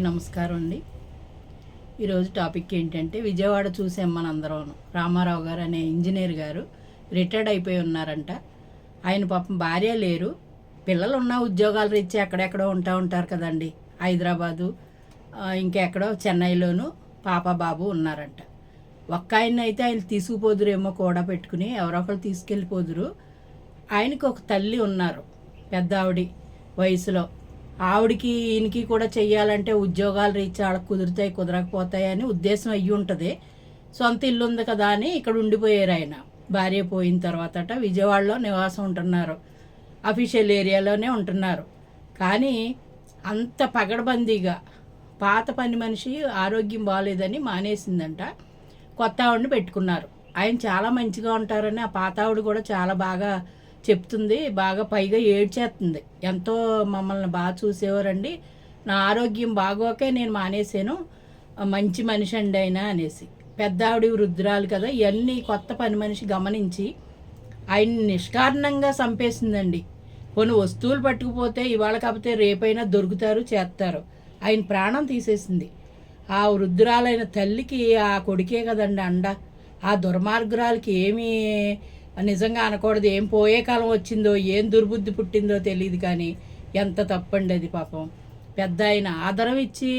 నమస్కారం అండి. ఈరోజు టాపిక్ ఏంటంటే విజయవాడ చూసాం మనందరం రామారావు గారు అనే ఇంజనీర్ గారు రిటైర్డ్ అయిపోయి ఉన్నారంట. ఆయన పాపం భార్య లేరు. పిల్లలు ఉన్న ఉద్యోగాల రీత్యా ఎక్కడెక్కడో ఉంటా ఉంటారు కదండి. హైదరాబాదు ఇంకెక్కడో చెన్నైలోను పాప బాబు ఉన్నారంట. ఒక్క ఆయన అయితే ఆయన తీసుకుపోదురేమో కూడా పెట్టుకుని ఎవరో ఒకరు తీసుకెళ్ళిపోదురు. ఆయనకి ఒక తల్లి ఉన్నారు. పెద్ద ఆవిడ వయసులో. ఆవిడకి ఈయనకి కూడా చెయ్యాలంటే ఉద్యోగాలు రీచ్ వాళ్ళకి కుదురుతాయి కుదరకపోతాయి అని ఉద్దేశం అయ్యి ఉంటుంది సొంత ఇల్లు ఉంది కదా అని ఇక్కడ ఉండిపోయారు ఆయన. భార్య పోయిన తర్వాతట విజయవాడలో నివాసం ఉంటున్నారు. అఫీషియల్ ఏరియాలోనే ఉంటున్నారు. కానీ అంత పగడబందీగా పాత పని మనిషి ఆరోగ్యం బాగాలేదని మానేసిందంట. కొత్త ఆవిడని పెట్టుకున్నారు. ఆయన చాలా మంచిగా ఉంటారని ఆ పాత ఆవిడ కూడా చాలా బాగా చెప్తుంది బాగా పైగా ఏడ్చేస్తుంది. ఎంతో మమ్మల్ని బాగా చూసేవారండి. నా ఆరోగ్యం బాగోకే నేను మానేశాను. మంచి మనిషి అండి ఆయన అనేసి. పెద్ద ఆవిడ వృద్ధురాలు కదా ఇవన్నీ కొత్త పని మనిషి గమనించి ఆయన్ని నిష్కారణంగా చంపేసిందండి. కొన్ని వస్తువులు పట్టుకుపోతే ఇవాళ కాకపోతే రేపైనా దొరుకుతారు చేస్తారు. ఆయన ప్రాణం తీసేసింది. ఆ వృద్ధురాలైన తల్లికి ఆ కొడుకే కదండి అండ. ఆ దుర్మార్గురాలకి ఏమీ నిజంగా అనకూడదు. ఏం పోయే కాలం వచ్చిందో ఏం దుర్బుద్ధి పుట్టిందో తెలియదు కానీ ఎంత తప్పండి అది పాపం. పెద్ద ఆయన ఆదరం ఇచ్చి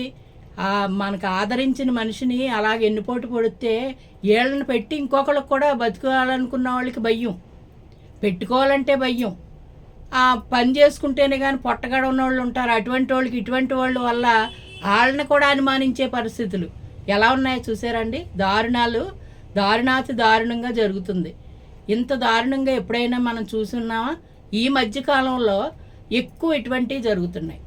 మనకు ఆదరించిన మనిషిని అలాగ ఎన్నిపోటు పొడితే ఏళ్ళని పెట్టి ఇంకొకళ్ళకి కూడా బతుకోవాలనుకున్న వాళ్ళకి భయం. పెట్టుకోవాలంటే భయం. ఆ పని చేసుకుంటేనే కానీ పొట్టగడ ఉన్న వాళ్ళు ఉంటారు. అటువంటి వాళ్ళకి ఇటువంటి వాళ్ళ వల్ల వాళ్ళని కూడా అనుమానించే పరిస్థితులు ఎలా ఉన్నాయో చూసారండి దారుణాలు దారుణాతి దారుణంగా జరుగుతుంది. ఇంత దారుణంగా ఎప్పుడైనా మనం చూసున్నామా? ఈ మధ్యకాలంలో ఎక్కువ ఇటువంటివి జరుగుతున్నాయి.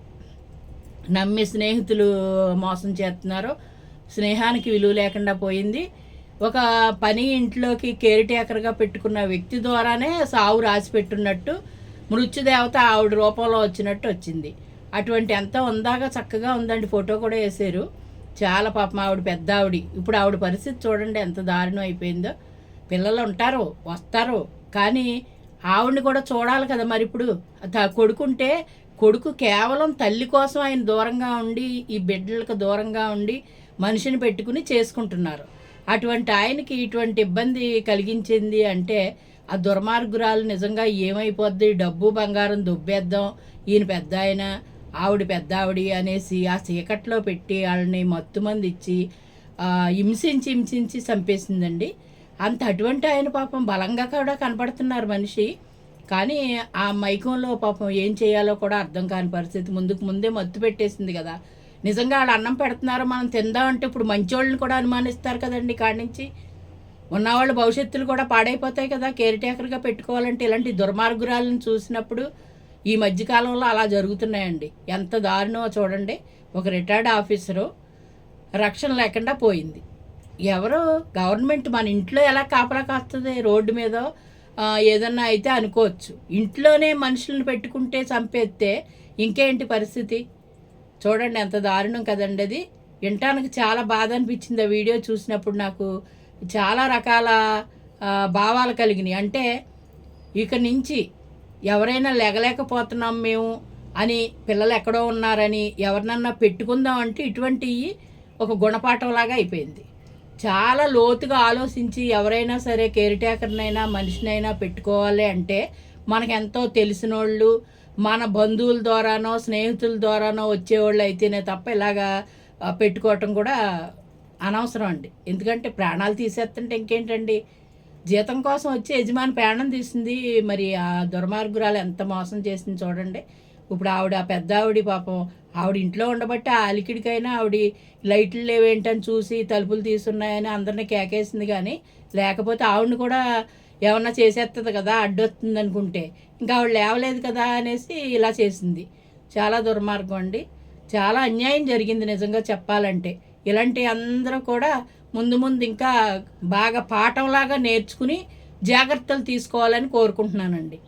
నమ్మి స్నేహితులు మోసం చేస్తున్నారు. స్నేహానికి విలువ లేకుండా పోయింది. ఒక పని ఇంట్లోకి కేర్ టేకర్గా పెట్టుకున్న వ్యక్తి ద్వారానే సావు రాసి పెట్టున్నట్టు మృత్యుదేవత ఆవిడ రూపంలో వచ్చినట్టు వచ్చింది. అటువంటి ఎంత ఉందాగా చక్కగా ఉందండి. ఫోటో కూడా వేసారు చాలా పాపం ఆవిడ పెద్ద ఆవిడ ఇప్పుడు ఆవిడ పరిస్థితి చూడండి ఎంత దారుణం అయిపోయిందో. పిల్లలు ఉంటారు వస్తారు. కానీ ఆవిడని కూడా చూడాలి కదా మరి ఇప్పుడు. త- కొడుకుంటే కొడుకు కేవలం తల్లి కోసం ఆయన దూరంగా ఉండి ఈ బిడ్డలకు దూరంగా ఉండి మనిషిని పెట్టుకుని చేసుకుంటున్నారు. అటువంటి ఆయనకి ఇటువంటి ఇబ్బంది కలిగించింది అంటే ఆ దుర్మార్గురాలు నిజంగా ఏమైపోద్ది? డబ్బు బంగారం దొబ్బేద్దాం. ఈయన పెద్ద ఆయన ఆవిడ పెద్ద ఆవిడ అనేసి ఆ చీకట్లో పెట్టి వాళ్ళని మత్తుమంది ఇచ్చి హింసించి హింసించి చంపేసిందండి. అంత అటువంటి ఆయన పాపం బలంగా కూడా కనపడుతున్నారు మనిషి. కానీ ఆ మైకంలో పాపం ఏం చేయాలో కూడా అర్థం కాని పరిస్థితి ముందుకు ముందే మత్తు పెట్టేసింది కదా. నిజంగా వాళ్ళు అన్నం పెడుతున్నారు మనం తిందామంటే ఇప్పుడు మంచోళ్ళని కూడా అనుమానిస్తారు కదండి కాడి నుంచి. ఉన్నవాళ్ళ భవిష్యత్తులు కూడా పాడైపోతాయి కదా. కేర్ టేకర్గా పెట్టుకోవాలంటే ఇలాంటి దుర్మార్గురాలను చూసినప్పుడు ఈ మధ్యకాలంలో అలా జరుగుతున్నాయండి. ఎంత దారుణమో చూడండి. ఒక రిటైర్డ్ ఆఫీసరు రక్షణ లేకుండా పోయింది. ఎవరు గవర్నమెంట్ మన ఇంట్లో ఎలా కాపలా కాస్తుంది? రోడ్డు మీద ఏదన్నా అయితే అనుకోవచ్చు. ఇంట్లోనే మనుషులను పెట్టుకుంటే చంపేస్తే ఇంకేంటి పరిస్థితి? చూడండి ఎంత దారుణం కదండి అది. వినటానికి చాలా బాధ అనిపించింది ఆ వీడియో చూసినప్పుడు నాకు. చాలా రకాల భావాలు కలిగినాయి. అంటే ఇక నుంచి ఎవరైనా లెగలేకపోతున్నాం మేము అని పిల్లలు ఎక్కడో ఉన్నారని ఎవరినన్నా పెట్టుకుందాం అంటే ఇటువంటివి ఒక గుణపాఠంలాగా అయిపోయింది. చాలా లోతుగా ఆలోచించి ఎవరైనా సరే కేర్ టేకర్నైనా మనిషినైనా పెట్టుకోవాలి అంటే మనకు ఎంతో తెలిసిన వాళ్ళు మన బంధువుల ద్వారానో స్నేహితుల ద్వారానో వచ్చేవాళ్ళు అయితేనే తప్ప ఇలాగా పెట్టుకోవటం కూడా అనవసరం అండి. ఎందుకంటే ప్రాణాలు తీసేస్తుంటే ఇంకేంటండి? జీతం కోసం వచ్చి యజమాని ప్రాణం తీసింది మరి ఆ దుర్మార్గురాలు ఎంత మోసం చేసింది చూడండి. ఇప్పుడు ఆవిడ ఆ పెద్ద ఆవిడ పాపం ఆవిడ ఇంట్లో ఉండబట్టి ఆ అలికిడికైనా ఆవిడ లైట్లు లేవేంటని చూసి తలుపులు తీస్తున్నాయని అందరినీ కేకేసింది కానీ లేకపోతే ఆవిడని కూడా ఏమన్నా చేసేస్తుంది కదా అడ్డొస్తుంది అనుకుంటే ఇంకా ఆవిడ లేవలేదు కదా అనేసి ఇలా చేసింది. చాలా దుర్మార్గం అండి. చాలా అన్యాయం జరిగింది నిజంగా చెప్పాలంటే. ఇలాంటి అందరూ కూడా ముందు ముందు ఇంకా బాగా పాఠంలాగా నేర్చుకుని జాగ్రత్తలు తీసుకోవాలని కోరుకుంటున్నానండి.